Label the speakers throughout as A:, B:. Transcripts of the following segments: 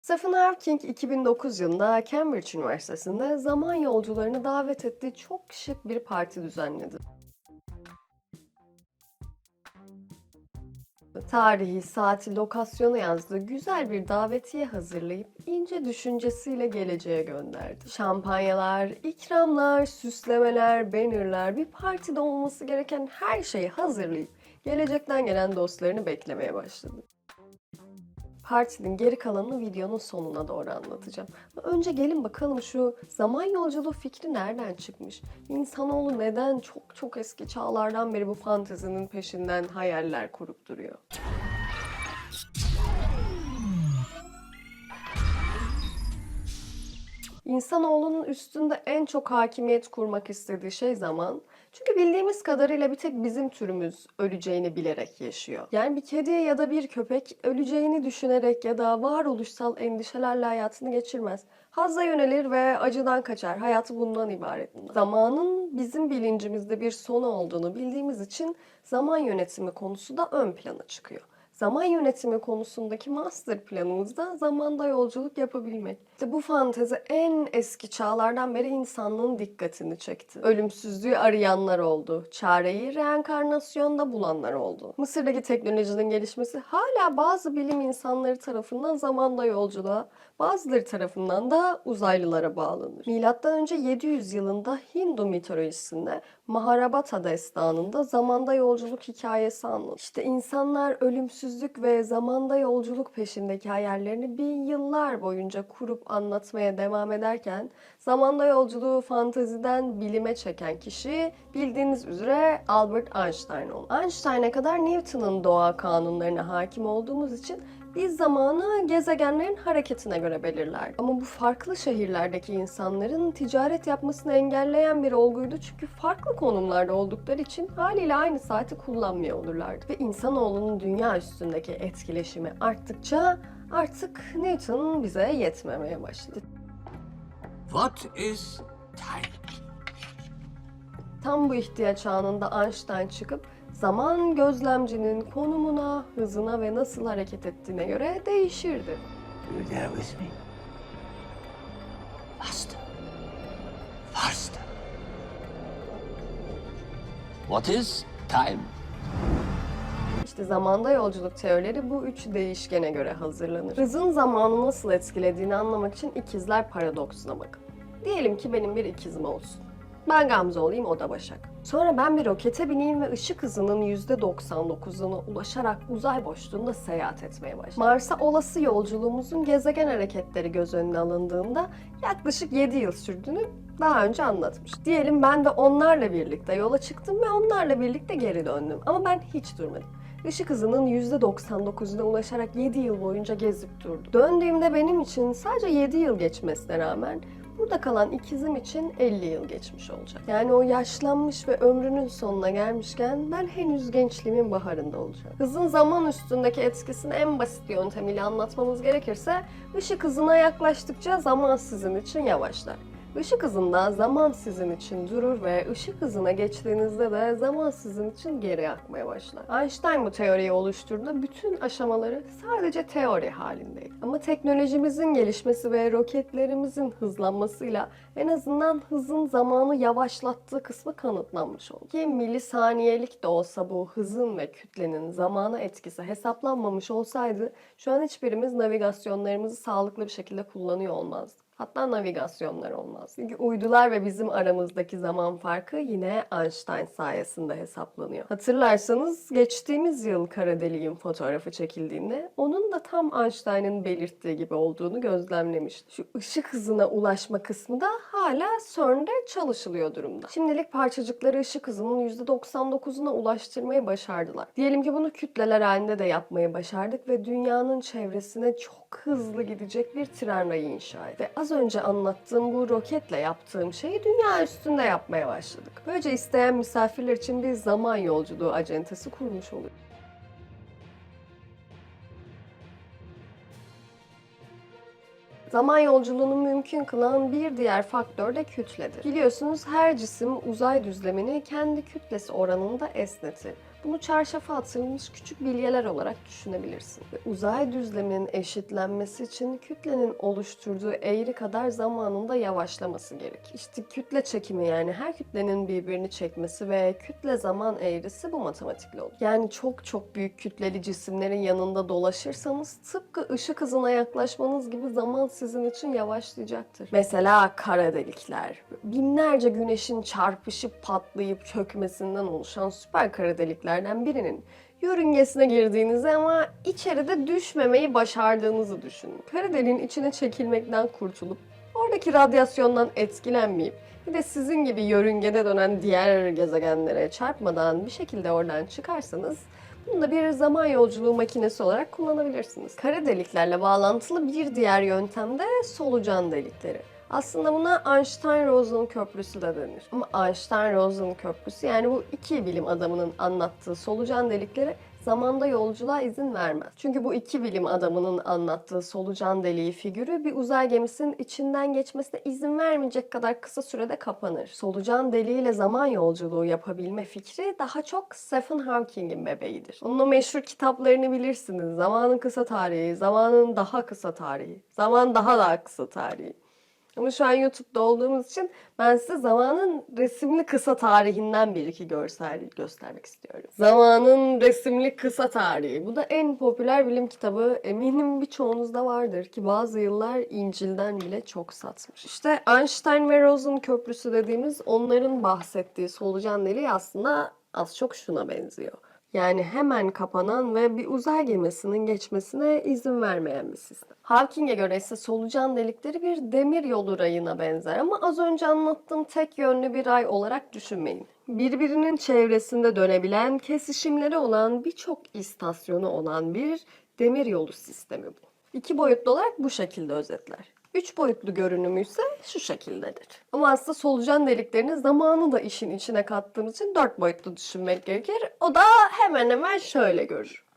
A: Stephen Hawking 2009 yılında Cambridge Üniversitesi'nde zaman yolcularını davet ettiği çok şık bir parti düzenledi. Tarihi, saati, lokasyonu yazdığı güzel bir davetiye hazırlayıp ince düşüncesiyle geleceğe gönderdi. Şampanyalar, ikramlar, süslemeler, bannerler, bir partide olması gereken her şeyi hazırlayıp gelecekten gelen dostlarını beklemeye başladı. Partinin geri kalanını videonun sonuna doğru anlatacağım. Önce gelin bakalım şu zaman yolculuğu fikri nereden çıkmış? İnsanoğlu neden çok çok eski çağlardan beri bu fantezinin peşinden hayaller kurup duruyor? İnsanoğlunun üstünde en çok hakimiyet kurmak istediği şey zaman. Çünkü bildiğimiz kadarıyla bir tek bizim türümüz öleceğini bilerek yaşıyor. Yani bir kedi ya da bir köpek öleceğini düşünerek ya da varoluşsal endişelerle hayatını geçirmez. Hazza yönelir ve acıdan kaçar. Hayatı bundan ibaret. Zamanın bizim bilincimizde bir sonu olduğunu bildiğimiz için zaman yönetimi konusu da ön plana çıkıyor zaman yönetimi konusundaki master planımız da zamanda yolculuk yapabilmek. İşte bu fantezi en eski çağlardan beri insanlığın dikkatini çekti. Ölümsüzlüğü arayanlar oldu. Çareyi reenkarnasyonda bulanlar oldu. Mısır'daki teknolojinin gelişmesi hala bazı bilim insanları tarafından zamanda yolculuğa, bazıları tarafından da uzaylılara bağlanır. Milattan önce 700 yılında Hindu mitolojisinde Mahabharata destanında zamanda yolculuk hikayesi anlatır. İşte insanlar ölümsüzlük ve zamanda yolculuk peşindeki hayallerini bin yıllar boyunca kurup anlatmaya devam ederken zamanda yolculuğu fantaziden bilime çeken kişi bildiğiniz üzere Albert Einstein oldu. Einstein'e kadar Newton'un doğa kanunlarına hakim olduğumuz için biz zamanı gezegenlerin hareketine göre belirler. Ama bu farklı şehirlerdeki insanların ticaret yapmasını engelleyen bir olguydu. Çünkü farklı konumlarda oldukları için haliyle aynı saati kullanmıyor olurlardı. Ve insanoğlunun dünya üstündeki etkileşimi arttıkça artık Newton bize yetmemeye başladı.
B: What is time?
A: Tam bu ihtiyaç anında Einstein çıkıp zaman gözlemcinin konumuna, hızına ve nasıl hareket ettiğine göre değişirdi.
B: You there with me? Faster. Faster. What is time?
A: İşte zamanda yolculuk teorileri bu üç değişkene göre hazırlanır. Hızın zamanı nasıl etkilediğini anlamak için ikizler paradoksuna bakın. Diyelim ki benim bir ikizim olsun. Ben Gamze olayım, o da Başak. Sonra ben bir rokete bineyim ve ışık hızının %99'una ulaşarak uzay boşluğunda seyahat etmeye başlayayım. Mars'a olası yolculuğumuzun gezegen hareketleri göz önüne alındığında yaklaşık 7 yıl sürdüğünü daha önce anlatmış. Diyelim ben de onlarla birlikte yola çıktım ve onlarla birlikte geri döndüm. Ama ben hiç durmadım. Işık hızının %99'una ulaşarak 7 yıl boyunca gezip durdu. Döndüğümde benim için sadece 7 yıl geçmesine rağmen burada kalan ikizim için 50 yıl geçmiş olacak. Yani o yaşlanmış ve ömrünün sonuna gelmişken ben henüz gençliğimin baharında olacağım. Hızın zaman üstündeki etkisini en basit yöntemiyle anlatmamız gerekirse ışık hızına yaklaştıkça zaman sizin için yavaşlar. Işık hızında zaman sizin için durur ve ışık hızına geçtiğinizde de zaman sizin için geri akmaya başlar. Einstein bu teoriyi oluşturduğunda bütün aşamaları sadece teori halindeydi. Ama teknolojimizin gelişmesi ve roketlerimizin hızlanmasıyla en azından hızın zamanı yavaşlattığı kısmı kanıtlanmış oldu. Ki milisaniyelik de olsa bu hızın ve kütlenin zamana etkisi hesaplanmamış olsaydı şu an hiçbirimiz navigasyonlarımızı sağlıklı bir şekilde kullanıyor olmazdık. Hatta navigasyonlar olmaz. Çünkü uydular ve bizim aramızdaki zaman farkı yine Einstein sayesinde hesaplanıyor. Hatırlarsanız geçtiğimiz yıl kara deliğin fotoğrafı çekildiğinde onun da tam Einstein'ın belirttiği gibi olduğunu gözlemlemiştik. Şu ışık hızına ulaşma kısmı da hala CERN'de çalışılıyor durumda. Şimdilik parçacıkları ışık hızının %99'una ulaştırmayı başardılar. Diyelim ki bunu kütleler halinde de yapmayı başardık ve dünyanın çevresine çok hızlı gidecek bir tren rayı inşa ettik. Ve az önce anlattığım bu roketle yaptığım şeyi dünya üstünde yapmaya başladık. Böylece isteyen misafirler için bir zaman yolculuğu acentesi kurmuş oluyoruz. Zaman yolculuğunu mümkün kılan bir diğer faktör de kütledir. Biliyorsunuz her cisim uzay düzlemini kendi kütlesi oranında esnetir. Bunu çarşafa atılmış küçük bilyeler olarak düşünebilirsin. Ve uzay düzleminin eşitlenmesi için kütlenin oluşturduğu eğri kadar zamanında yavaşlaması gerek. İşte kütle çekimi yani her kütlenin birbirini çekmesi ve kütle zaman eğrisi bu matematikle olur. Yani çok çok büyük kütleli cisimlerin yanında dolaşırsanız tıpkı ışık hızına yaklaşmanız gibi zaman sizin için yavaşlayacaktır. Mesela kara delikler. Binlerce güneşin çarpışıp patlayıp çökmesinden oluşan süper kara deliklerden birinin yörüngesine girdiğinizi ama içeride düşmemeyi başardığınızı düşünün. Kara deliğin içine çekilmekten kurtulup oradaki radyasyondan etkilenmeyip bir de sizin gibi yörüngede dönen diğer gezegenlere çarpmadan bir şekilde oradan çıkarsanız bunu da bir zaman yolculuğu makinesi olarak kullanabilirsiniz. Kara deliklerle bağlantılı bir diğer yöntem de solucan delikleri. Aslında buna Einstein-Rosen köprüsü de denir. Ama Einstein-Rosen köprüsü yani bu iki bilim adamının anlattığı solucan delikleri zamanda yolculuğa izin vermez. Çünkü bu iki bilim adamının anlattığı solucan deliği figürü bir uzay gemisinin içinden geçmesine izin vermeyecek kadar kısa sürede kapanır. Solucan deliğiyle zaman yolculuğu yapabilme fikri daha çok Stephen Hawking'in bebeğidir. Onun o meşhur kitaplarını bilirsiniz. Zamanın kısa tarihi, zamanın daha kısa tarihi, zaman daha daha kısa tarihi. Ama şu an YouTube'da olduğumuz için ben size zamanın resimli kısa tarihinden bir iki görsel göstermek istiyorum. Zamanın resimli kısa tarihi. Bu da en popüler bilim kitabı. Eminim birçoğunuzda vardır ki bazı yıllar İncil'den bile çok satmış. İşte Einstein ve Rosen köprüsü dediğimiz onların bahsettiği solucan deliği aslında az çok şuna benziyor. Yani hemen kapanan ve bir uzay gemisinin geçmesine izin vermeyen bir sistem. Hawking'e göre ise solucan delikleri bir demir yolu rayına benzer ama az önce anlattığım tek yönlü bir ray olarak düşünmeyin. Birbirinin çevresinde dönebilen, kesişimleri olan birçok istasyonu olan bir demir yolu sistemi bu. İki boyutlu olarak bu şekilde özetler. Üç boyutlu görünümü ise şu şekildedir. Ama aslında solucan deliklerini zamanı da işin içine kattığımız için dört boyutlu düşünmek gerekir. O da hemen hemen şöyle görür.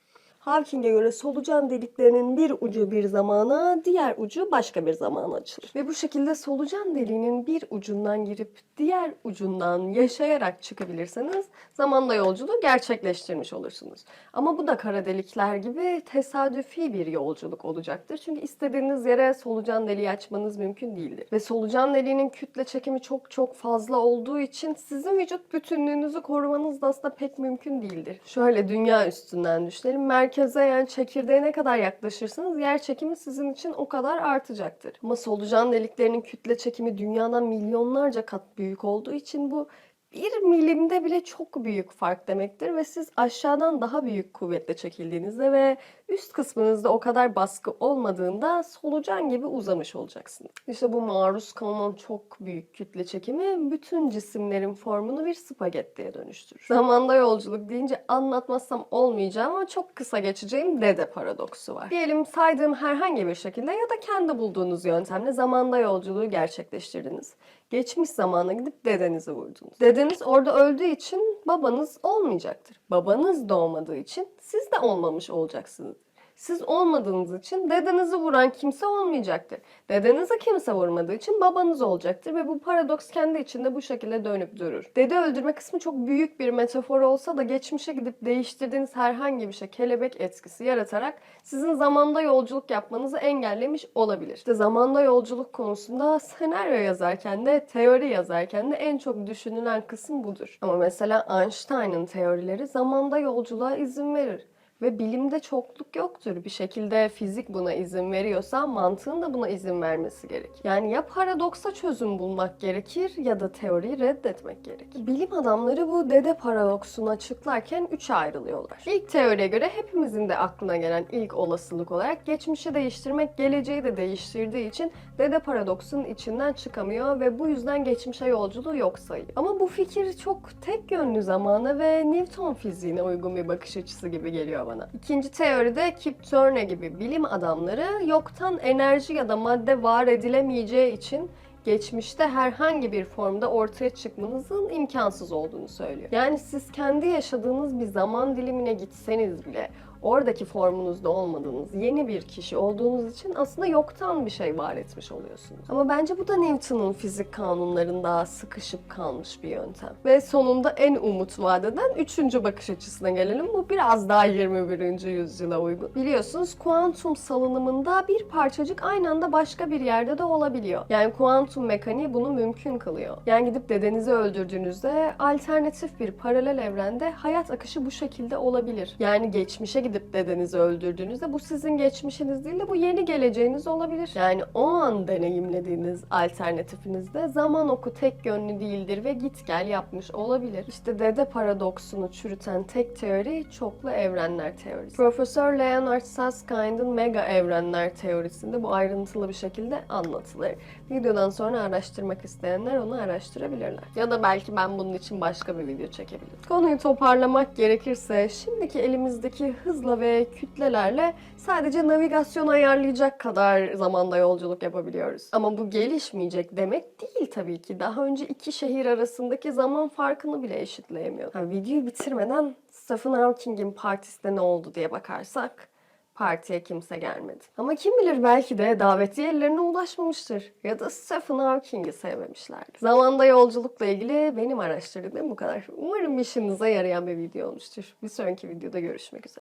A: Hawking'e göre solucan deliklerinin bir ucu bir zamana, diğer ucu başka bir zamana açılır. Ve bu şekilde solucan deliğinin bir ucundan girip diğer ucundan yaşayarak çıkabilirseniz zamanda yolculuğu gerçekleştirmiş olursunuz. Ama bu da kara delikler gibi tesadüfi bir yolculuk olacaktır. Çünkü istediğiniz yere solucan deliği açmanız mümkün değildir. Ve solucan deliğinin kütle çekimi çok çok fazla olduğu için sizin vücut bütünlüğünüzü korumanız da aslında pek mümkün değildir. Şöyle dünya üstünden düşünelim. Merkeze yani çekirdeğe ne kadar yaklaşırsanız yer çekimi sizin için o kadar artacaktır. Ama solucan deliklerinin kütle çekimi dünyadan milyonlarca kat büyük olduğu için bu bir milimde bile çok büyük fark demektir ve siz aşağıdan daha büyük kuvvetle çekildiğinizde ve üst kısmınızda o kadar baskı olmadığında solucan gibi uzamış olacaksınız. İşte bu maruz kalınan çok büyük kütle çekimi bütün cisimlerin formunu bir spagettiye dönüştürür. Zamanda yolculuk deyince anlatmazsam olmayacağım ama çok kısa geçeceğim dede paradoksu var. Diyelim saydığım herhangi bir şekilde ya da kendi bulduğunuz yöntemle zamanda yolculuğu gerçekleştirdiniz. Geçmiş zamana gidip dedenizi vurdunuz. Dedeniz orada öldüğü için babanız olmayacaktır. Babanız doğmadığı için siz de olmamış olacaksınız. Siz olmadığınız için dedenizi vuran kimse olmayacaktır. Dedenize kimse vurmadığı için babanız olacaktır ve bu paradoks kendi içinde bu şekilde dönüp durur. Dede öldürme kısmı çok büyük bir metafor olsa da geçmişe gidip değiştirdiğiniz herhangi bir şey kelebek etkisi yaratarak sizin zamanda yolculuk yapmanızı engellemiş olabilir. İşte zamanda yolculuk konusunda senaryo yazarken de teori yazarken de en çok düşünülen kısım budur. Ama mesela Einstein'ın teorileri zamanda yolculuğa izin verir. Ve bilimde çokluk yoktur. Bir şekilde fizik buna izin veriyorsa mantığın da buna izin vermesi gerek. Yani ya paradoksa çözüm bulmak gerekir ya da teoriyi reddetmek gerek. Bilim adamları bu dede paradoksunu açıklarken üçe ayrılıyorlar. İlk teoriye göre hepimizin de aklına gelen ilk olasılık olarak geçmişi değiştirmek geleceği de değiştirdiği için dede paradoksunun içinden çıkamıyor ve bu yüzden geçmişe yolculuğu yok sayıyor. Ama bu fikir çok tek yönlü zamana ve Newton fiziğine uygun bir bakış açısı gibi geliyor bana. İkinci teoride Kip Thorne gibi bilim adamları yoktan enerji ya da madde var edilemeyeceği için geçmişte herhangi bir formda ortaya çıkmanızın imkansız olduğunu söylüyor. Yani siz kendi yaşadığınız bir zaman dilimine gitseniz bile oradaki formunuzda olmadığınız, yeni bir kişi olduğunuz için aslında yoktan bir şey var etmiş oluyorsunuz. Ama bence bu da Newton'un fizik kanunlarında sıkışıp kalmış bir yöntem. Ve sonunda en umut vadeden üçüncü bakış açısına gelelim. Bu biraz daha 21. yüzyıla uygun. Biliyorsunuz kuantum salınımında bir parçacık aynı anda başka bir yerde de olabiliyor. Yani kuantum mekaniği bunu mümkün kılıyor. Yani gidip dedenizi öldürdüğünüzde alternatif bir paralel evrende hayat akışı bu şekilde olabilir. Yani geçmişe gidip dedenizi öldürdüğünüzde bu sizin geçmişiniz değil de bu yeni geleceğiniz olabilir. Yani o an deneyimlediğiniz alternatifinizde zaman oku tek yönlü değildir ve git gel yapmış olabilir. İşte dede paradoksunu çürüten tek teori çoklu evrenler teorisi. Profesör Leonard Susskind'in mega evrenler teorisinde bu ayrıntılı bir şekilde anlatılır. Videodan sonra araştırmak isteyenler onu araştırabilirler. Ya da belki ben bunun için başka bir video çekebilirim. Konuyu toparlamak gerekirse şimdiki elimizdeki hızla ve kütlelerle sadece navigasyon ayarlayacak kadar zamanda yolculuk yapabiliyoruz. Ama bu gelişmeyecek demek değil tabii ki. Daha önce iki şehir arasındaki zaman farkını bile eşitleyemiyor. Ha, videoyu bitirmeden Stephen Hawking'in partisinde ne oldu diye bakarsak partiye kimse gelmedi. Ama kim bilir belki de davetiye ellerine ulaşmamıştır. Ya da Stephen Hawking'i sevmemişlerdir. Zamanda yolculukla ilgili benim araştırdığım bu kadar. Umarım işinize yarayan bir video olmuştur. Bir sonraki videoda görüşmek üzere.